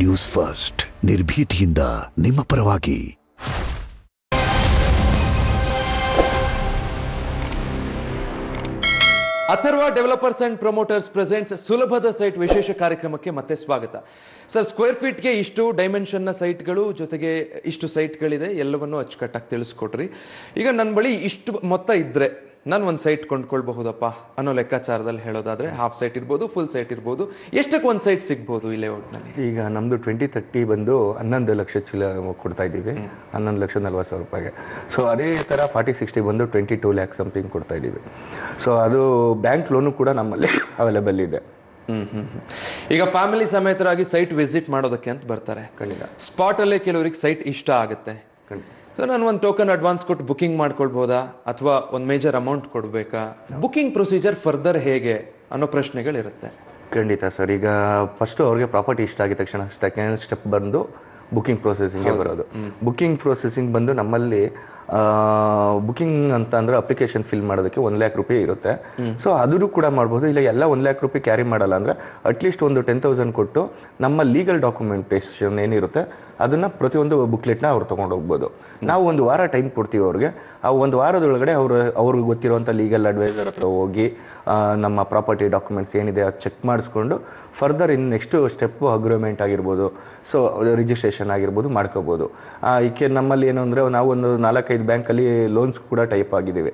News first. ನಿರ್ಭೀತಿಯಿಂದ ನಿಮ್ಮ ಪರವಾಗಿ. Atharva developers and promoters presents ಸುಲಭದ ಸೈಟ್ ವಿಶೇಷ ಕಾರ್ಯಕ್ರಮಕ್ಕೆ ಮತ್ತೆ ಸ್ವಾಗತ. ಸರ್ ಸ್ಕ್ವೇರ್ ಫೀಟ್ಗೆ ಇಷ್ಟು ಡೈಮೆನ್ಷನ್ನ ಸೈಟ್ಗಳು ಜೊತೆಗೆ ಇಷ್ಟು ಸೈಟ್ಗಳಿದೆ, ಎಲ್ಲವನ್ನು ಅಚ್ಚುಕಟ್ಟಾಗಿ ತಿಳಿಸ್ಕೊಟ್ರಿ. ಈಗ ನನ್ನ ಬಳಿ ಇಷ್ಟು ಮೊತ್ತ ಇದ್ದರೆ ನಾನು ಒಂದು ಸೈಟ್ ಕೊಂಡ್ಕೊಳ್ಬಹುದಪ್ಪ ಅನ್ನೋ ಲೆಕ್ಕಾಚಾರದಲ್ಲಿ ಹೇಳೋದಾದ್ರೆ ಹಾಫ್ ಸೈಟ್ ಇರ್ಬೋದು ಫುಲ್ ಸೈಟ್ ಇರ್ಬೋದು ಎಷ್ಟಕ್ಕೆ ಒಂದು ಸೈಟ್ ಸಿಗ್ಬೋದು ಈ ಲೇಔಟ್ನಲ್ಲಿ ಈಗ ನಮ್ಮದು ಟ್ವೆಂಟಿ ತರ್ಟಿ ಬಂದು ಹನ್ನೊಂದು ಲಕ್ಷ ಚೀಲ ಕೊಡ್ತಾ ಇದ್ದೀವಿ ಹನ್ನೊಂದು ಲಕ್ಷ ನಲ್ವತ್ತು ಸಾವಿರ ರೂಪಾಯಿಗೆ. ಸೊ ಅದೇ ಥರ ಫಾರ್ಟಿ ಸಿಕ್ಸ್ಟಿ ಬಂದು ಟ್ವೆಂಟಿ ಟೂ ಲ್ಯಾಕ್ ಸಮಥಿಂಗ್ ಕೊಡ್ತಾ ಇದ್ದೀವಿ. ಸೊ ಅದು ಬ್ಯಾಂಕ್ ಲೋನು ಕೂಡ ನಮ್ಮಲ್ಲಿ ಅವೈಲೇಬಲ್ ಇದೆ. ಈಗ ಫ್ಯಾಮಿಲಿ ಸಮೇತರಾಗಿ ಸೈಟ್ ವಿಸಿಟ್ ಮಾಡೋದಕ್ಕೆ ಅಂತ ಬರ್ತಾರೆ. ಖಂಡಿತ. ಸ್ಪಾಟ್ ಅಲ್ಲೇ ಕೆಲವರಿಗೆ ಸೈಟ್ ಇಷ್ಟ ಆಗುತ್ತೆ. ಖಂಡಿತ. ಸೊ ನಾನು ಒಂದು ಟೋಕನ್ ಅಡ್ವಾನ್ಸ್ ಕೊಟ್ಟು ಬುಕಿಂಗ್ ಮಾಡ್ಕೊಳ್ಬೋದಾ? ಅಥವಾ ಒಂದು ಮೇಜರ್ ಅಮೌಂಟ್ ಕೊಡಬೇಕಾ? ಬುಕಿಂಗ್ ಪ್ರೊಸೀಜರ್ ಫರ್ದರ್ ಹೇಗೆ ಅನ್ನೋ ಪ್ರಶ್ನೆಗಳಿರುತ್ತೆ. ಖಂಡಿತ ಸರ್. ಈಗ ಫಸ್ಟು ಅವ್ರಿಗೆ ಪ್ರಾಪರ್ಟಿ ಇಷ್ಟ ಆಗಿದ ತಕ್ಷಣ ಸೆಕೆಂಡ್ ಸ್ಟೆಪ್ ಬಂದು ಬುಕಿಂಗ್ ಪ್ರೊಸೆಸಿಂಗ್ಗೆ ಬರೋದು. ಬುಕಿಂಗ್ ಪ್ರೊಸೆಸಿಂಗ್ ಬಂದು ನಮ್ಮಲ್ಲಿ ಬುಕಿಂಗ್ ಅಂತ ಅಂದ್ರೆ ಅಪ್ಲಿಕೇಶನ್ ಫಿಲ್ ಮಾಡೋದಕ್ಕೆ ಒಂದು ಲ್ಯಾಕ್ ರೂಪಾಯಿ ಇರುತ್ತೆ. ಸೊ ಅದನ್ನು ಕೂಡ ಮಾಡ್ಬೋದು. ಇಲ್ಲ ಎಲ್ಲ ಒಂದು ಲ್ಯಾಕ್ ರೂಪಾಯಿ ಕ್ಯಾರಿ ಮಾಡಲ್ಲ ಅಂದರೆ ಅಟ್ಲೀಸ್ಟ್ ಒಂದು ಟೆನ್ ತೌಸಂಡ್ ಕೊಟ್ಟು ನಮ್ಮ ಲೀಗಲ್ ಡಾಕ್ಯುಮೆಂಟೇಷನ್ ಏನಿರುತ್ತೆ ಅದನ್ನು ಪ್ರತಿಯೊಂದು ಬುಕ್ಲೆಟ್ನ ಅವ್ರು ತೊಗೊಂಡು ಹೋಗ್ಬೋದು. ನಾವು ಒಂದು ವಾರ ಟೈಮ್ ಕೊಡ್ತೀವಿ ಅವ್ರಿಗೆ. ಆ ಒಂದು ವಾರದೊಳಗಡೆ ಅವರು ಅವ್ರಿಗೆ ಗೊತ್ತಿರುವಂಥ ಲೀಗಲ್ ಅಡ್ವೈಸರ್ ಹತ್ರ ಹೋಗಿ ನಮ್ಮ ಪ್ರಾಪರ್ಟಿ ಡಾಕ್ಯುಮೆಂಟ್ಸ್ ಏನಿದೆ ಅದು ಚೆಕ್ ಮಾಡಿಸ್ಕೊಂಡು further in next step agreement ಆಗಿರ್ಬೋದು. ಸೊ ರಿಜಿಸ್ಟ್ರೇಷನ್ ಆಗಿರ್ಬೋದು ಮಾಡ್ಕೋಬೋದು. ಈಕೆ ನಮ್ಮಲ್ಲಿ ಏನು ಅಂದರೆ ನಾವು ಒಂದು ನಾಲ್ಕೈದು ಬ್ಯಾಂಕಲ್ಲಿ ಲೋನ್ಸ್ ಕೂಡ ಟೈಪ್ ಆಗಿದ್ದೀವಿ.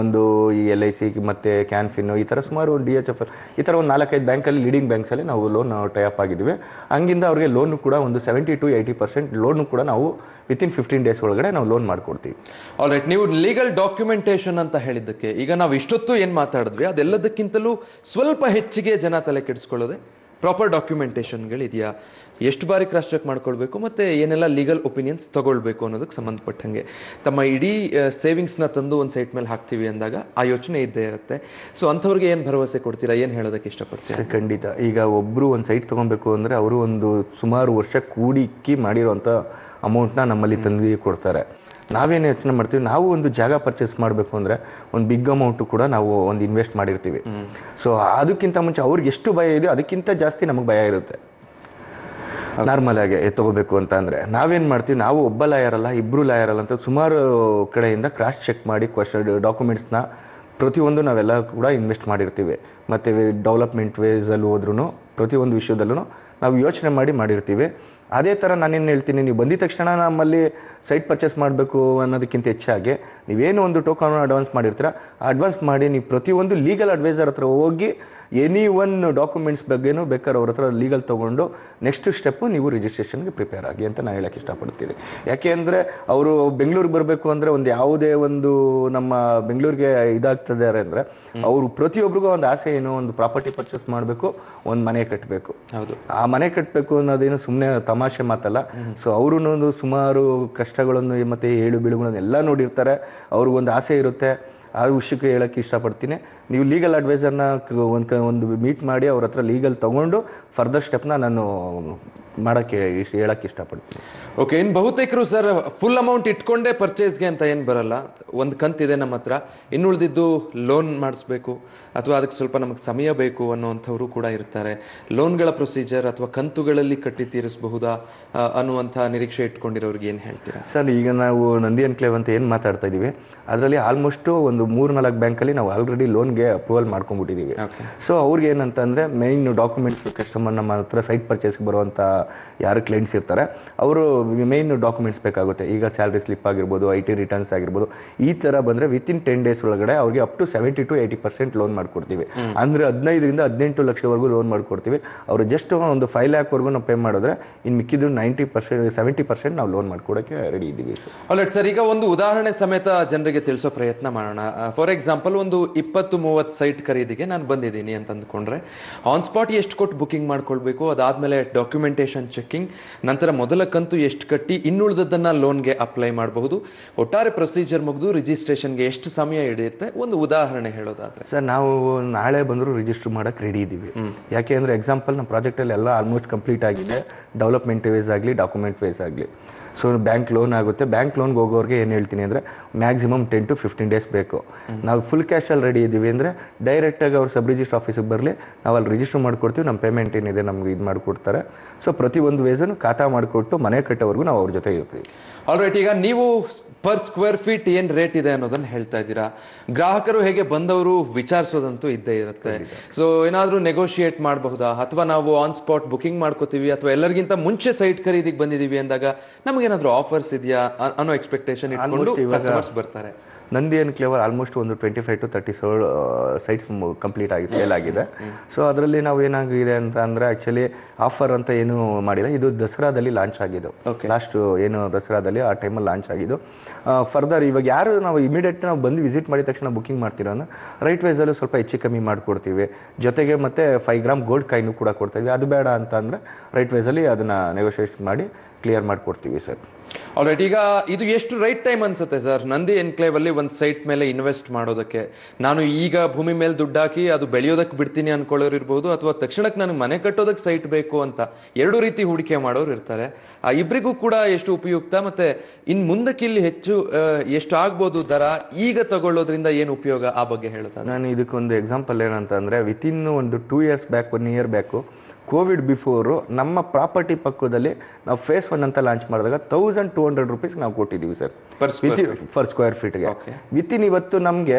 ಒಂದು ಈ ಎಲ್ ಐ ಸಿ ಮತ್ತು ಕ್ಯಾನ್ಫಿನ್ ಈ ಥರ ಸುಮಾರು ಡಿ ಎಚ್ ಎಫ್ ಈ ಥರ ಒಂದು ನಾಲ್ಕೈದು ಬ್ಯಾಂಕಲ್ಲಿ ಲೀಡಿಂಗ್ ಬ್ಯಾಂಕ್ಸಲ್ಲಿ ನಾವು ಲೋನ್ ಟೈಪ್ ಆಗಿದ್ದೀವಿ. ಹಂಗಿಂದ ಅವ್ರಿಗೆ ಲೋನು ಕೂಡ ಒಂದು seventy to eighty percent loan ಕೂಡ ನಾವು ವಿತಿನ್ ಫಿಫ್ಟೀನ್ ಡೇಸ್ ಒಳಗಡೆ ನಾವು ಲೋನ್ ಮಾಡ್ಕೊಡ್ತೀವಿ. ಆಲ್ ರೈಟ್ ನೀವು ಲೀಗಲ್ ಡಾಕ್ಯುಮೆಂಟೇಶನ್ ಅಂತ ಹೇಳಿದ್ದಕ್ಕೆ ಈಗ ನಾವು ಇಷ್ಟೊತ್ತು ಏನು ಮಾತಾಡಿದ್ವಿ ಅದೆಲ್ಲದಕ್ಕಿಂತಲೂ ಸ್ವಲ್ಪ ಹೆಚ್ಚಿಗೆ ಜನ ತಲೆ ಕೆಡಿಸ್ಕೊಳ್ಳೋದೆ? ಪ್ರಾಪರ್ ಡಾಕ್ಯುಮೆಂಟೇಷನ್ಗಳಿದೆಯಾ ಎಷ್ಟು ಬಾರಿ ಕ್ರಾಸ್ ಚೆಕ್ ಮಾಡ್ಕೊಳ್ಬೇಕು? ಮತ್ತು ಏನೆಲ್ಲ ಲೀಗಲ್ ಒಪಿನಿಯನ್ಸ್ ತೊಗೊಳ್ಬೇಕು ಅನ್ನೋದಕ್ಕೆ ಸಂಬಂಧಪಟ್ಟಂಗೆ. ತಮ್ಮ ಇಡೀ ಸೇವಿಂಗ್ಸ್ನ ತಂದು ಒಂದು ಸೈಟ್ ಮೇಲೆ ಹಾಕ್ತೀವಿ ಅಂದಾಗ ಆ ಯೋಚನೆ ಇದ್ದೇ ಇರುತ್ತೆ. ಸೊ ಅಂಥವ್ರಿಗೆ ಏನು ಭರವಸೆ ಕೊಡ್ತೀರಾ? ಏನು ಹೇಳೋದಕ್ಕೆ ಇಷ್ಟಪಡ್ತೀರಾ? ಖಂಡಿತ. ಈಗ ಒಬ್ಬರು ಒಂದು ಸೈಟ್ ತೊಗೊಬೇಕು ಅಂದರೆ ಅವರು ಒಂದು ಸುಮಾರು ವರ್ಷ ಕೂಡಿಕ್ಕಿ ಮಾಡಿರೋಂಥ ಅಮೌಂಟ್ನ ನಮ್ಮಲ್ಲಿ ತಂದು ಕೊಡ್ತಾರೆ. ನಾವೇನು ಯೋಚನೆ ಮಾಡ್ತೀವಿ ನಾವು ಒಂದು ಜಾಗ ಪರ್ಚೇಸ್ ಮಾಡಬೇಕು ಅಂದರೆ ಒಂದು ಬಿಗ್ ಅಮೌಂಟು ಕೂಡ ನಾವು ಒಂದು ಇನ್ವೆಸ್ಟ್ ಮಾಡಿರ್ತೀವಿ. ಸೊ ಅದಕ್ಕಿಂತ ಮುಂಚೆ ಅವ್ರಿಗೆ ಎಷ್ಟು ಭಯ ಇದೆಯೋ ಅದಕ್ಕಿಂತ ಜಾಸ್ತಿ ನಮಗೆ ಭಯ ಇರುತ್ತೆ. ನಾರ್ಮಲ್ ಆಗಿ ತಗೋಬೇಕು ಅಂತ ಅಂದರೆ. ನಾವೇನು ಮಾಡ್ತೀವಿ ನಾವು ಒಬ್ಬ ಲಾಯರ್ ಅಲ್ಲ ಇಬ್ಬರು ಲಾಯರ್ ಅಲ್ಲ ಅಂತ ಸುಮಾರು ಕಡೆಯಿಂದ ಕ್ರಾಸ್ ಚೆಕ್ ಮಾಡಿ ಕ್ವಶನ್ ಡಾಕ್ಯುಮೆಂಟ್ಸ್ನ ಪ್ರತಿಯೊಂದು ನಾವೆಲ್ಲ ಕೂಡ ಇನ್ವೆಸ್ಟ್ ಮಾಡಿರ್ತೀವಿ. ಮತ್ತು ಡೆವಲಪ್ಮೆಂಟ್ ವೇಸಲ್ಲಿ ಹೋದ್ರೂ ಪ್ರತಿಯೊಂದು ವಿಷಯದಲ್ಲೂ ನಾವು ಯೋಚನೆ ಮಾಡಿ ಮಾಡಿರ್ತೀವಿ. ಅದೇ ಥರ ನಾನೇನು ಹೇಳ್ತೀನಿ ನೀವು ಬಂದಿದ ತಕ್ಷಣ ನಮ್ಮಲ್ಲಿ ಸೈಟ್ ಪರ್ಚೇಸ್ ಮಾಡಬೇಕು ಅನ್ನೋದಕ್ಕಿಂತ ಹೆಚ್ಚಾಗಿ. ನೀವೇನು ಒಂದು ಟೋಕನ್ ಅಡ್ವಾನ್ಸ್ ಮಾಡಿರ್ತೀರ ಅಡ್ವಾನ್ಸ್ ಮಾಡಿ ನೀವು ಪ್ರತಿಯೊಂದು ಲೀಗಲ್ ಅಡ್ವೈಸರ್ ಹತ್ರ ಹೋಗಿ ಎನಿ ಒನ್ ಡಾಕ್ಯುಮೆಂಟ್ಸ್ ಬಗ್ಗೆನೂ ಬೇಕಾದ್ರೆ ಅವ್ರ ಹತ್ರ ಲೀಗಲ್ ತೊಗೊಂಡು ನೆಕ್ಸ್ಟ್ ಸ್ಟೆಪ್ಪು ನೀವು ರಿಜಿಸ್ಟ್ರೇಷನ್ಗೆ ಪ್ರಿಪೇರ್ ಆಗಿ ಅಂತ ನಾನು ಹೇಳಕ್ಕೆ ಇಷ್ಟಪಡ್ತೀನಿ ಯಾಕೆ ಅಂದರೆ ಅವರು ಬೆಂಗಳೂರಿಗೆ ಬರಬೇಕು ಅಂದರೆ ಒಂದು ಯಾವುದೇ ಒಂದು ನಮ್ಮ ಬೆಂಗಳೂರಿಗೆ ಇದಾಗ್ತದೆ ಅಂದರೆ ಅವರು ಪ್ರತಿಯೊಬ್ಬರಿಗೂ ಒಂದು ಆಸೆ ಏನು ಒಂದು ಪ್ರಾಪರ್ಟಿ ಪರ್ಚೇಸ್ ಮಾಡಬೇಕು ಒಂದು ಮನೆ ಕಟ್ಟಬೇಕು ಹೌದು. ಆ ಮನೆ ಕಟ್ಟಬೇಕು ಅನ್ನೋದೇನು ಸುಮ್ಮನೆ ತಮಾಷೆ ಮಾತಲ್ಲ. ಸೊ ಅವರು ಸುಮಾರು ಕಷ್ಟಗಳನ್ನು ಮತ್ತು ಏಳು ಬೀಳುಗಳನ್ನು ಎಲ್ಲ ನೋಡಿರ್ತಾರೆ. ಅವ್ರಿಗೊಂದು ಆಸೆ ಇರುತ್ತೆ. ಆ ವಿಷಯಕ್ಕೆ ಹೇಳೋಕ್ಕೆ ಇಷ್ಟಪಡ್ತೀನಿ. ನೀವು ಲೀಗಲ್ ಅಡ್ವೈಸರ್ನ ಒಂದು ಒಂದು ಮೀಟ್ ಮಾಡಿ ಅವ್ರ ಹತ್ರ ಲೀಗಲ್ ತೊಗೊಂಡು ಫರ್ದರ್ ಸ್ಟೆಪ್ನ ನಾನು ಮಾಡೋಕ್ಕೆ ಇಷ್ಟ ಹೇಳೋಕ್ಕೆ ಇಷ್ಟಪಡ್ತೀನಿ. ಓಕೆ ಇನ್ ಬಹುತೇಕರು ಸರ್ ಫುಲ್ ಅಮೌಂಟ್ ಇಟ್ಕೊಂಡೇ ಪರ್ಚೇಸ್ಗೆ ಅಂತ ಏನು ಬರಲ್ಲ. ಒಂದು ಕಂತಿದೆ ನಮ್ಮ ಹತ್ರ. ಇನ್ನುಳಿದಿದ್ದು ಲೋನ್ ಮಾಡಿಸ್ಬೇಕು ಅಥವಾ ಅದಕ್ಕೆ ಸ್ವಲ್ಪ ನಮಗೆ ಸಮಯ ಬೇಕು ಅನ್ನುವಂಥವ್ರು ಕೂಡ ಇರ್ತಾರೆ. ಲೋನ್ಗಳ ಪ್ರೊಸೀಜರ್ ಅಥವಾ ಕಂತುಗಳಲ್ಲಿ ಕಟ್ಟಿ ತೀರಿಸಬಹುದಾ ಅನ್ನುವಂಥ ನಿರೀಕ್ಷೆ ಇಟ್ಕೊಂಡಿರೋರಿಗೆ ಏನು ಹೇಳ್ತೀರಾ? ಸರ್ ಈಗ ನಾವು ನಂದಿ ಎನ್ಕ್ಲೇವ್ ಅಂತ ಏನು ಮಾತಾಡ್ತಾ ಇದ್ದೀವಿ ಅದರಲ್ಲಿ ಆಲ್ಮೋಸ್ಟು ಒಂದು ಮೂರು ನಾಲ್ಕು ಬ್ಯಾಂಕಲ್ಲಿ ನಾವು ಆಲ್ರೆಡಿ ಲೋನ್ಗೆ ಅಪ್ರೂವಲ್ ಮಾಡ್ಕೊಂಡ್ಬಿಟ್ಟಿದ್ದೀವಿ ಸೊ ಅವ್ರಿಗೆ ಏನಂತಂದರೆ ಮೇಯ್ನ್ ಡಾಕ್ಯುಮೆಂಟ್ಸ್ ಕಸ್ಟಮರ್ ನಮ್ಮ ಹತ್ರ ಸೈಟ್ ಪರ್ಚೇಸ್ಗೆ ಬರುವಂಥ ಯಾರು ಕ್ಲೈಂಟ್ಸ್ ಇರ್ತಾರೆ ಅವರು ಮೇಯ್ನ್ ಡಾಕ್ಯುಮೆಂಟ್ಸ್ ಬೇಕಾಗುತ್ತೆ. ಈಗ ಸ್ಯಾಲ್ರಿ ಸ್ಲಿಪ್ ಆಗಿರ್ಬೋದು ಐ ಟಿ ರಿಟರ್ನ್ಸ್ ಆಗಿರ್ಬೋದು ಈ ಥರ ಬಂದರೆ ವಿತಿನ್ ಟೆನ್ ಡೇಸ್ ಒಳಗಡೆ ಅವ್ರಿಗೆ up to seventy to eighty percent loan ಮಾಡ್ಕೊಡ್ತೀವಿ. ಅಂದರೆ ಹದಿನೈದರಿಂದ ಹದಿನೆಂಟು ಲಕ್ಷವರೆಗೂ ಲೋನ್ ಮಾಡ್ಕೊಡ್ತೀವಿ. ಅವರು ಜಸ್ಟ್ ಒಂದು ಫೈವ್ ಲ್ಯಾಕ್ವರೆಗೂ ನಾವು ಪೇ ಮಾಡಿದ್ರೆ ಇನ್ನು ಮಿಕ್ಕಿದ್ರು ನೈಂಟಿ ಪರ್ಸೆಂಟ್ ಸೆವೆಂಟಿ ಪರ್ಸೆಂಟ್ ನಾವು ಲೋನ್ ಮಾಡ್ಕೊಡೋಕ್ಕೆ ರೆಡಿ ಇದ್ದೀವಿ. ಆಲ್ರೈಟ್ ಸರ್ ಈಗ ಒಂದು ಉದಾಹರಣೆ ಸಮೇತ ಜನರಿಗೆ ತಿಳಿಸೋ ಪ್ರಯತ್ನ ಮಾಡೋಣ. ಫಾರ್ ಎಕ್ಸಾಂಪಲ್ ಒಂದು ಇಪ್ಪತ್ತು ಮೂವತ್ತು ಸೈಟ್ ಖರೀದಿಗೆ ನಾನು ಬಂದಿದ್ದೀನಿ ಅಂತ ಅಂದ್ಕೊಂಡ್ರೆ ಆನ್ ಸ್ಪಾಟ್ ಎಷ್ಟು ಕೊಟ್ಟು ಬುಕಿಂಗ್ ಮಾಡ್ಕೊಳ್ಬೇಕು? ಅದಾದಮೇಲೆ ಡಾಕ್ಯುಮೆಂಟೇಶನ್ ಚೆಕ್ಕಿಂಗ್ ನಂತರ ಮೊದಲ ಕಂತು ಎಷ್ಟು ಕಟ್ಟಿ ಇನ್ನುಳಿದದ್ದನ್ನು ಲೋನ್ಗೆ ಅಪ್ಲೈ ಮಾಡಬಹುದು. ಒಟ್ಟಾರೆ ಪ್ರೊಸೀಜರ್ ಮುಗಿದು ರಿಜಿಸ್ಟ್ರೇಷನ್ಗೆ ಎಷ್ಟು ಸಮಯ ಹಿಡಿಯುತ್ತೆ? ಒಂದು ಉದಾಹರಣೆ ಹೇಳೋದಾದ್ರೆ. ಸರ್ ನಾವು ನಾಳೆ ಬಂದರೂ ರಿಜಿಸ್ಟರ್ ಮಾಡೋಕ್ಕೆ ರೆಡಿ ಇದ್ದೀವಿ ಯಾಕೆ ಅಂದರೆ ಎಕ್ಸಾಂಪಲ್ ನಮ್ಮ ಪ್ರಾಜೆಕ್ಟಲ್ಲಿ ಎಲ್ಲ ಆಲ್ಮೋಸ್ಟ್ ಕಂಪ್ಲೀಟ್ ಆಗಿದೆ. ಡೆವಲಪ್ಮೆಂಟ್ ವೇಸ್ ಆಗಲಿ ಡಾಕ್ಯುಮೆಂಟ್ ವೇಸ್ ಆಗಲಿ. ಸೊ ಬ್ಯಾಂಕ್ ಲೋನ್ ಆಗುತ್ತೆ. ಬ್ಯಾಂಕ್ ಲೋನ್ಗೆ ಹೋಗೋರಿಗೆ ಏನು ಹೇಳ್ತೀನಿ ಅಂದರೆ maximum ten to fifteen days ಬೇಕು. ನಾವು ಫುಲ್ ಕ್ಯಾಶಲ್ಲಿ ರೆಡಿ ಇದ್ದೀವಿ ಅಂದರೆ ಡೈರೆಕ್ಟಾಗಿ ಅವ್ರು ಸಬ್ ರಿಜಿಸ್ಟರ್ ಆಫೀಸಿಗೆ ಬರಲಿ, ನಾವು ಅಲ್ಲಿ ರಿಜಿಸ್ಟರ್ ಮಾಡ್ಕೊಡ್ತೀವಿ ನಮ್ಮ ಪೇಮೆಂಟ್ ಏನಿದೆ ನಮ್ಗೆ ಇದು ಮಾಡಿಕೊಡ್ತಾರೆ. ಸೊ ಪ್ರತಿಯೊಂದು ವೇಸನ್ನು ಖಾತಾ ಮಾಡಿಕೊಟ್ಟು ಮನೆ ಕಟ್ಟೋವರೆಗೂ ನಾವು ಅವ್ರ ಜೊತೆ ಇರ್ತೀವಿ. ಆಲ್ರೈಟ್ ಈಗ ನೀವು ಪರ್ ಸ್ಕ್ವೇರ್ ಫೀಟ್ ಏನ್ ರೇಟ್ ಇದೆ ಅನ್ನೋದನ್ನ ಹೇಳ್ತಾ ಇದ್ದೀರಾ? ಗ್ರಾಹಕರು ಹೇಗೆ ಬಂದವರು ವಿಚಾರಿಸೋದಂತೂ ಇದ್ದೇ ಇರುತ್ತೆ. ಸೊ ಏನಾದ್ರೂ ನೆಗೋಷಿಯೇಟ್ ಮಾಡಬಹುದಾ? ಅಥವಾ ನಾವು ಆನ್ ಸ್ಪಾಟ್ ಬುಕಿಂಗ್ ಮಾಡ್ಕೋತೀವಿ ಅಥವಾ ಎಲ್ಲರಿಗಿಂತ ಮುಂಚೆ ಸೈಟ್ ಖರೀದಿಗೆ ಬಂದಿದೀವಿ ಅಂದಾಗ ನಮಗೇನಾದ್ರೂ ಆಫರ್ಸ್ ಇದೆಯಾ ಅನ್ನೋ ಎಕ್ಸ್ಪೆಕ್ಟೇಷನ್ ಇಟ್ಕೊಂಡು ಕಸ್ಟಮರ್ಸ್ ಬರ್ತಾರೆ. ನಂದಿ ಅಂಡ್ ಕ್ಲೇವರ್ ಆಲ್ಮೋಸ್ಟ್ ಒಂದು twenty five to thirty sold sites complete ಆಗಿ ಸೇಲ್ ಆಗಿದೆ. ಸೊ ಅದರಲ್ಲಿ ನಾವು ಏನಾಗಿದೆ ಅಂತ ಅಂದರೆ ಆ್ಯಕ್ಚುಲಿ ಆಫರ್ ಅಂತ ಏನು ಮಾಡಿಲ್ಲ. ಇದು ದಸರಾದಲ್ಲಿ ಲಾಂಚ್ ಆಗಿದ್ದು. ಲಾಸ್ಟ್ ಏನು ದಸರಾದಲ್ಲಿ ಆ ಟೈಮಲ್ಲಿ ಲಾಂಚ್ ಆಗಿದ್ದು. ಫರ್ದರ್ ಇವಾಗ ಯಾರು ನಾವು ಇಮಿಡಿಯೇಟ್ ನಾವು ಬಂದು ವಿಸಿಟ್ ಮಾಡಿದ ತಕ್ಷಣ ಬುಕ್ಕಿಂಗ್ ಮಾಡ್ತಿರೋ ರೈಟ್ ವೈಸಲ್ಲೂ ಸ್ವಲ್ಪ ಹೆಚ್ಚು ಕಮ್ಮಿ ಮಾಡಿಕೊಡ್ತೀವಿ. ಜೊತೆಗೆ ಮತ್ತೆ ಫೈವ್ ಗ್ರಾಮ್ ಗೋಲ್ಡ್ ಕಾಯ್ನು ಕೂಡ ಕೊಡ್ತೀವಿ ಅದು ಬೇಡ ಅಂತ ಅಂದರೆ ರೈಟ್ ವೈಸಲ್ಲಿ ಅದನ್ನು ನೆಗೋಷಿಯೇಟ್ ಮಾಡಿ ಕ್ಲಿಯರ್ ಮಾಡಿಕೊಡ್ತೀವಿ ಸರ್. ಆಲ್ರೈಟ್ ಈಗ ಇದು ಎಷ್ಟು ರೈಟ್ ಟೈಮ್ ಅನ್ಸುತ್ತೆ ಸರ್ ನಂದಿ ಎನ್ಕ್ಲೇವ್ ಅಲ್ಲಿ ಒಂದು ಸೈಟ್ ಮೇಲೆ ಇನ್ವೆಸ್ಟ್ ಮಾಡೋದಕ್ಕೆ. ನಾನು ಈಗ ಭೂಮಿ ಮೇಲೆ ದುಡ್ಡು ಹಾಕಿ ಅದು ಬೆಳೆಯೋದಕ್ಕೆ ಬಿಡ್ತೀನಿ ಅನ್ಕೊಳ್ಳೋರು ಇರ್ಬೋದು ಅಥವಾ ತಕ್ಷಣಕ್ಕೆ ನನಗೆ ಮನೆ ಕಟ್ಟೋದಕ್ಕೆ ಸೈಟ್ ಬೇಕು ಅಂತ ಎರಡು ರೀತಿ ಹೂಡಿಕೆ ಮಾಡೋರು ಇರ್ತಾರೆ. ಆ ಇಬ್ಬರಿಗೂ ಕೂಡ ಎಷ್ಟು ಉಪಯುಕ್ತ ಮತ್ತೆ ಇನ್ ಮುಂದಕ್ಕೆ ಇಲ್ಲಿ ಹೆಚ್ಚು ಎಷ್ಟು ಆಗ್ಬೋದು ದರ ಈಗ ತಗೊಳ್ಳೋದ್ರಿಂದ ಏನು ಉಪಯೋಗ ಆ ಬಗ್ಗೆ ಹೇಳ್ತಾರೆ. ನಾನು ಇದಕ್ಕೊಂದು ಎಕ್ಸಾಂಪಲ್ ಏನಂತ ಅಂದ್ರೆ ವಿತಿನ್ ಒಂದು two years back one year back Covid before ನಮ್ಮ ಪ್ರಾಪರ್ಟಿ ಪಕ್ಕದಲ್ಲಿ ನಾವು ಫೇಸ್ ಒನ್ ಅಂತ ಲಾಂಚ್ ಮಾಡಿದಾಗ ತೌಸಂಡ್ ಟೂ ಹಂಡ್ರೆಡ್ ರುಪೀಸ್ ನಾವು ಕೊಟ್ಟಿದ್ದೀವಿ ಸರ್. Square ಫರ್ ಸ್ಕ್ವೇರ್ ಫೀಟ್ಗೆ ಇನ್ ಇವತ್ತು ನಮಗೆ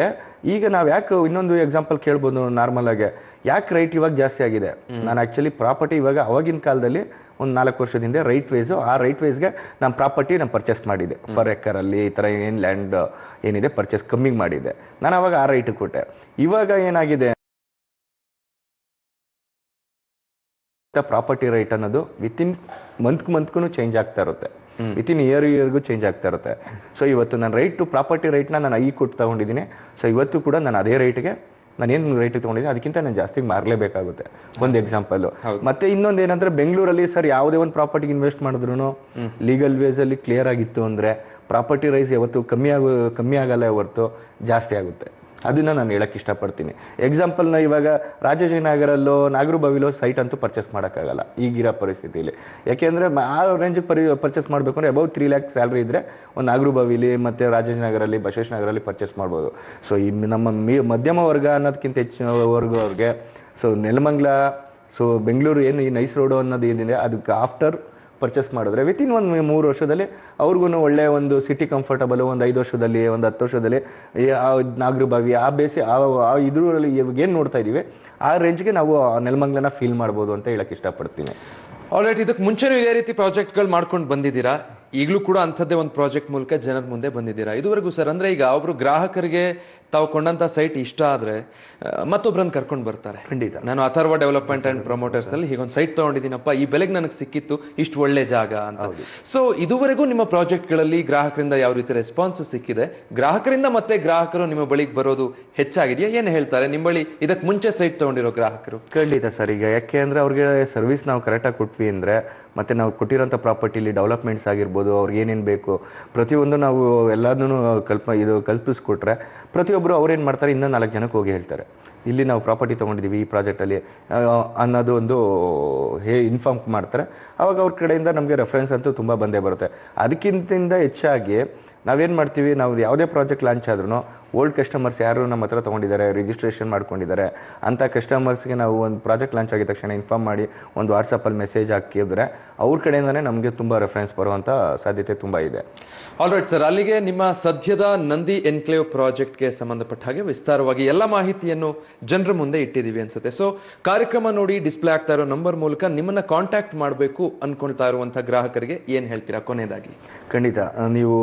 ಈಗ ನಾವು ಯಾಕೆ ಇನ್ನೊಂದು ಎಕ್ಸಾಂಪಲ್ ಕೇಳ್ಬೋದು ನಾರ್ಮಲ್ ಆಗಿ. ಯಾಕೆ ರೈಟ್ ಇವಾಗ ಜಾಸ್ತಿ ಆಗಿದೆ? ನಾನು ಆ್ಯಕ್ಚುಲಿ ಪ್ರಾಪರ್ಟಿ ಇವಾಗ ಅವಾಗಿನ ಕಾಲದಲ್ಲಿ ಒಂದು ನಾಲ್ಕು ವರ್ಷದ ಹಿಂದೆ ರೈಟ್ ವೈಸು ಆ ರೈಟ್ ವೈಸ್ಗೆ ನಮ್ಮ ಪ್ರಾಪರ್ಟಿ ನಾನು ಪರ್ಚೇಸ್ ಮಾಡಿದೆ ಫರ್ ಎಕರಲ್ಲಿ ಈ ಥರ ಏನು ಲ್ಯಾಂಡ್ ಏನಿದೆ ಪರ್ಚೇಸ್ ಕಮ್ಮಿಂಗ್ ಮಾಡಿದ್ದೆ. ನಾನು ಅವಾಗ ಆ ರೈಟ್ ಕೊಟ್ಟೆ. ಇವಾಗ ಏನಾಗಿದೆ ಪ್ರಾಪರ್ಟಿ ರೈಟ್ ಅನ್ನೋದು ವಿತಿನ್ ಮಂತ್ ಮಂತ್ಗೂ ಚೇಂಜ್ ಆಗ್ತಾ ಇರುತ್ತೆ. ವಿತಿನ್ ಇಯರ್ ಇಯರ್ಗೂ ಚೇಂಜ್ ಆಗ್ತಾ ಇರುತ್ತೆ. ಸೊ ಇವತ್ತು ನಾನು ರೈಟ್ ಟು ಪ್ರಾಪರ್ಟಿ ರೈಟ್ನ ನಾನು ಐ ಕೊಟ್ಟು ತಗೊಂಡಿದ್ದೀನಿ. ಸೊ ಇವತ್ತು ಕೂಡ ನಾನು ಅದೇ ರೇಟ್ಗೆ ನಾನು ಏನು ರೈಟ್ ತೊಗೊಂಡಿದ್ದೀನಿ ಅದಕ್ಕಿಂತ ನಾನು ಜಾಸ್ತಿ ಮಾರಲೇಬೇಕಾಗುತ್ತೆ. ಒಂದು ಎಕ್ಸಾಂಪಲ್ಲು ಮತ್ತೆ ಇನ್ನೊಂದು ಏನಂದ್ರೆ ಬೆಂಗಳೂರಲ್ಲಿ ಸರ್ ಯಾವುದೇ ಒಂದು ಪ್ರಾಪರ್ಟಿಗೆ ಇನ್ವೆಸ್ಟ್ ಮಾಡಿದ್ರು ಲೀಗಲ್ ವೇಸಲ್ಲಿ ಕ್ಲಿಯರ್ ಆಗಿತ್ತು ಅಂದರೆ ಪ್ರಾಪರ್ಟಿ ರೈಸ್ ಯಾವತ್ತು ಕಮ್ಮಿ ಆಗೋ ಕಮ್ಮಿ ಆಗಲ್ಲ ಹೊರತು ಜಾಸ್ತಿ ಆಗುತ್ತೆ. ಅದನ್ನ ನಾನು ಹೇಳಕ್ಕೆ ಇಷ್ಟಪಡ್ತೀನಿ. ಎಕ್ಸಾಂಪಲ್ನ ಇವಾಗ ರಾಜಾಜಿನಗರಲ್ಲೋ ನಾಗರಬಾವಿಲೋ ಸೈಟ್ ಅಂತೂ ಪರ್ಚೇಸ್ ಮಾಡೋಕ್ಕಾಗಲ್ಲ, ಈಗಿರೋ ಪರಿಸ್ಥಿತಿಯಲ್ಲಿ ಯಾಕೆಂದರೆ ಆ ರೇಂಜಿಗೆ ಪರಿ ಪರ್ಚೇಸ್ ಮಾಡಬೇಕು ಅಂದರೆ ಅಬೌವ್ ತ್ರೀ ಲ್ಯಾಕ್ ಸ್ಯಾಲ್ರಿ ಇದ್ದರೆ ಒಂದು ನಾಗರಬಾವಿಲಿ ಮತ್ತು ರಾಜಾಜಿನಗರಲ್ಲಿ, ಬಸವೇಶ್ ನಗರಲ್ಲಿ ಪರ್ಚೇಸ್ ಮಾಡ್ಬೋದು. ಸೊ ಈ ನಮ್ಮ ಮೀ ಮಧ್ಯಮ ವರ್ಗ ಅನ್ನೋದಕ್ಕಿಂತ ಹೆಚ್ಚಿನ ವರ್ಗವ್ರಿಗೆ ಸೊ ನೆಲಮಂಗ್ಲ ಸೊ ಬೆಂಗಳೂರು ಏನು ಈ ನೈಸ್ ರೋಡು ಅನ್ನೋದು ಏನಿದೆ, ಅದಕ್ಕೆ ಆಫ್ಟರ್ ಪರ್ಚೇಸ್ ಮಾಡಿದ್ರೆ ವಿತಿನ್ ಒಂದು ಮೂರು ವರ್ಷದಲ್ಲಿ ಅವ್ರಿಗೂ ಒಳ್ಳೆಯ ಒಂದು ಸಿಟಿ ಕಂಫರ್ಟಬಲ್ ಒಂದು ಐದು ವರ್ಷದಲ್ಲಿ, ಒಂದು ಹತ್ತು ವರ್ಷದಲ್ಲಿ, ಈ ಆ ಬೇಸಿ ಆ ಇದರಲ್ಲಿ ಏನು ನೋಡ್ತಾ ಇದ್ದೀವಿ ಆ ರೇಂಜ್ಗೆ ನಾವು ನೆಲಮಂಗ್ಲನ ಫೀಲ್ ಮಾಡ್ಬೋದು ಅಂತ ಹೇಳಕ್ಕೆ ಇಷ್ಟಪಡ್ತೀನಿ. ಆಲ್ರೈಟ್ ಇದಕ್ಕೆ ಮುಂಚೆನೂ ಇದೇ ರೀತಿ ಪ್ರಾಜೆಕ್ಟ್ಗಳು ಮಾಡ್ಕೊಂಡು ಬಂದಿದ್ದೀರಾ? ಈಗಲೂ ಕೂಡ ಅಂಥದ್ದೇ ಒಂದು ಪ್ರಾಜೆಕ್ಟ್ ಮೂಲಕ ಜನರ ಮುಂದೆ ಬಂದಿದ್ದೀರಾ? ಇದುವರೆಗೂ ಸರ್ ಅಂದರೆ ಈಗ ಒಬ್ಬರು ಗ್ರಾಹಕರಿಗೆ ತಾವು ಕೊಂಡಂಥ ಸೈಟ್ ಇಷ್ಟ ಆದರೆ ಮತ್ತೊಬ್ಬರನ್ನು ಕರ್ಕೊಂಡು ಬರ್ತಾರೆ. ಖಂಡಿತ. ನಾನು ಅಥರ್ವ ಡೆವಲಪ್ಮೆಂಟ್ ಆ್ಯಂಡ್ ಪ್ರಮೋಟರ್ಸಲ್ಲಿ ಹೀಗೊಂದು ಸೈಟ್ ತೊಗೊಂಡಿದ್ದೀನಪ್ಪ ಈ ಬೆಲೆಗೆ ನನಗೆ ಸಿಕ್ಕಿತ್ತು ಇಷ್ಟು ಒಳ್ಳೆ ಜಾಗ ಅಂತ. ಸೊ ಇದುವರೆಗೂ ನಿಮ್ಮ ಪ್ರಾಜೆಕ್ಟ್ಗಳಲ್ಲಿ ಗ್ರಾಹಕರಿಂದ ಯಾವ ರೀತಿ ರೆಸ್ಪಾನ್ಸ್ ಸಿಕ್ಕಿದೆ? ಗ್ರಾಹಕರಿಂದ ಮತ್ತೆ ಗ್ರಾಹಕರು ನಿಮ್ಮ ಬಳಿಗೆ ಬರೋದು ಹೆಚ್ಚಾಗಿದೆಯಾ? ಏನು ಹೇಳ್ತಾರೆ? ನಿಮ್ಮ ಬಳಿ ಇದಕ್ಕೆ ಮುಂಚೆ ಸೈಟ್ ತೊಗೊಂಡಿರೋ ಗ್ರಾಹಕರು. ಖಂಡಿತ ಸರ್ ಈಗ ಯಾಕೆ ಅಂದರೆ ಅವ್ರಿಗೆ ಸರ್ವಿಸ್ ನಾವು ಕರೆಕ್ಟಾಗಿ ಕೊಟ್ವಿ ಅಂದರೆ ಮತ್ತು ನಾವು ಕೊಟ್ಟಿರೋಂಥ ಪ್ರಾಪರ್ಟಿಲಿ ಡೆವಲಪ್ಮೆಂಟ್ಸ್ ಆಗಿರ್ಬೋದು, ಅವ್ರಿಗೆ ಏನೇನು ಬೇಕು, ಪ್ರತಿಯೊಂದು ನಾವು ಎಲ್ಲದನ್ನೂ ಕಲ್ಪ, ಇದು ಕಲ್ಪಿಸ್ಕೊಟ್ರೆ ಪ್ರತಿಯೊಬ್ಬರು ಅವ್ರೇನು ಮಾಡ್ತಾರೆ, ಇನ್ನೂ ನಾಲ್ಕು ಜನಕ್ಕೆ ಹೋಗಿ ಹೇಳ್ತಾರೆ. ಇಲ್ಲಿ ನಾವು ಪ್ರಾಪರ್ಟಿ ತೊಗೊಂಡಿದ್ದೀವಿ ಈ ಪ್ರಾಜೆಕ್ಟಲ್ಲಿ ಅನ್ನೋದು ಒಂದು ಹೇ, ಇನ್ಫಾರ್ಮ್ ಮಾಡ್ತಾರೆ. ಆವಾಗ ಅವ್ರ ಕಡೆಯಿಂದ ನಮಗೆ ರೆಫರೆನ್ಸ್ ಅಂತೂ ತುಂಬ ಬಂದೇ ಬರುತ್ತೆ. ಅದಕ್ಕಿಂತ ಹೆಚ್ಚಾಗಿ ನಾವೇನು ಮಾಡ್ತೀವಿ, ನಾವು ಯಾವುದೇ ಪ್ರಾಜೆಕ್ಟ್ ಲಾಂಚ್ ಆದ್ರೂ ಓಲ್ಡ್ ಕಸ್ಟಮರ್ಸ್ ಯಾರು ನಮ್ಮ ಹತ್ರ ತೊಗೊಂಡಿದ್ದಾರೆ ರಿಜಿಸ್ಟ್ರೇಷನ್ ಮಾಡ್ಕೊಂಡಿದ್ದಾರೆ ಅಂಥ ಕಸ್ಟಮರ್ಸ್ಗೆ ನಾವು ಒಂದು ಪ್ರಾಜೆಕ್ಟ್ ಲಾಂಚ್ ಆಗಿದ ತಕ್ಷಣ ಇನ್ಫಾರ್ಮ್ ಮಾಡಿ ಒಂದು ವಾಟ್ಸಪ್ಪಲ್ಲಿ ಮೆಸೇಜ್ ಹಾಕಿದ್ರೆ ಅವ್ರ ಕಡೆಯಿಂದಲೇ ನಮಗೆ ತುಂಬ ರೆಫರೆನ್ಸ್ ಬರುವಂಥ ಸಾಧ್ಯತೆ ತುಂಬ ಇದೆ. ಆಲ್ರೈಟ್ ಸರ್ ಅಲ್ಲಿಗೆ ನಿಮ್ಮ ಸದ್ಯದ ನಂದಿ ಎನ್ಕ್ಲೇವ್ ಪ್ರಾಜೆಕ್ಟ್ಗೆ ಸಂಬಂಧಪಟ್ಟ ಹಾಗೆ ವಿಸ್ತಾರವಾಗಿ ಎಲ್ಲ ಮಾಹಿತಿಯನ್ನು ಜನರ ಮುಂದೆ ಇಟ್ಟಿದ್ದೀವಿ ಅನ್ಸುತ್ತೆ. ಸೊ ಕಾರ್ಯಕ್ರಮ ನೋಡಿ ಡಿಸ್ಪ್ಲೇ ಆಗ್ತಾ ಇರೋ ನಂಬರ್ ಮೂಲಕ ನಿಮ್ಮನ್ನ ಕಾಂಟ್ಯಾಕ್ಟ್ ಮಾಡಬೇಕು ಅಂದ್ಕೊಳ್ತಾ ಇರುವಂಥ ಗ್ರಾಹಕರಿಗೆ ಏನು ಹೇಳ್ತೀರಾ ಕೊನೆಯದಾಗಿ? ಖಂಡಿತ. ನೀವು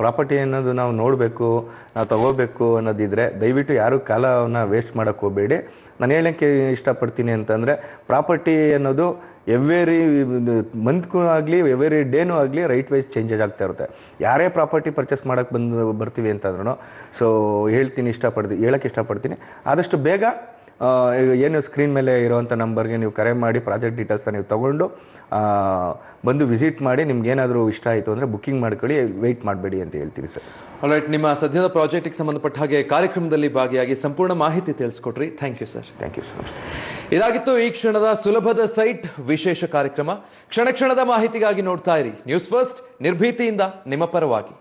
ಪ್ರಾಪರ್ಟಿ ಅನ್ನೋದು ನಾವು ನೋಡಬೇಕು ನಾವು ತಗೋಬೇಕು ಅನ್ನೋದಿದ್ರೆ ದಯವಿಟ್ಟು ಯಾರು ಕಾಲವನ್ನು ವೇಸ್ಟ್ ಮಾಡೋಕ್ಕೆ ಹೋಗಬೇಡಿ. ನಾನು ಹೇಳೋಕ್ಕೆ ಇಷ್ಟಪಡ್ತೀನಿ ಅಂತಂದರೆ ಪ್ರಾಪರ್ಟಿ ಅನ್ನೋದು ಎವ್ರಿ ಮಂತ್ಗೂ ಆಗಲಿ ಎವ್ರಿ ಡೇನೂ ಆಗಲಿ ರೈಟ್ ವೈಸ್ ಚೇಂಜಸ್ ಆಗ್ತಾ ಇರುತ್ತೆ. ಯಾರೇ ಪ್ರಾಪರ್ಟಿ ಪರ್ಚೇಸ್ ಮಾಡೋಕ್ಕೆ ಬಂದು ಬರ್ತೀವಿ ಅಂತಂದ್ರೂ ಸೊ ಹೇಳ್ತೀನಿ ಇಷ್ಟಪಡ್ತೀನಿ ಹೇಳೋಕ್ಕೆ ಇಷ್ಟಪಡ್ತೀನಿ. ಆದಷ್ಟು ಬೇಗ ಏನು ಸ್ಕ್ರೀನ್ ಮೇಲೆ ಇರೋವಂಥ ನಂಬರ್ಗೆ ನೀವು ಕರೆ ಮಾಡಿ ಪ್ರಾಜೆಕ್ಟ್ ಡೀಟೇಲ್ಸ್ನ ನೀವು ತೊಗೊಂಡು ಬಂದು ವಿಸಿಟ್ ಮಾಡಿ ನಿಮ್ಗೆ ಏನಾದರೂ ಇಷ್ಟ ಆಯಿತು ಅಂದರೆ ಬುಕ್ಕಿಂಗ್ ಮಾಡ್ಕೊಳ್ಳಿ ವೆಯ್ಟ್ ಮಾಡಬೇಡಿ ಅಂತ ಹೇಳ್ತೀವಿ ಸರ್. ಆಲ್ರೈಟ್ ನಿಮ್ಮ ಸದ್ಯದ ಪ್ರಾಜೆಕ್ಟಿಗೆ ಸಂಬಂಧಪಟ್ಟ ಹಾಗೆ ಕಾರ್ಯಕ್ರಮದಲ್ಲಿ ಭಾಗಿಯಾಗಿ ಸಂಪೂರ್ಣ ಮಾಹಿತಿ ತಿಳಿಸ್ಕೊಟ್ರಿ. Thank you sir thank you so much ಇದಾಗಿತ್ತು ಈ ಕ್ಷಣದ ಸುಲಭದ ಸೈಟ್ ವಿಶೇಷ ಕಾರ್ಯಕ್ರಮ. ಕ್ಷಣ ಕ್ಷಣದ ಮಾಹಿತಿಗಾಗಿ ನೋಡ್ತಾ ಇರಿ. ನ್ಯೂಸ್ ಫಸ್ಟ್ ನಿರ್ಭೀತಿಯಿಂದ ನಿಮ್ಮ ಪರವಾಗಿ.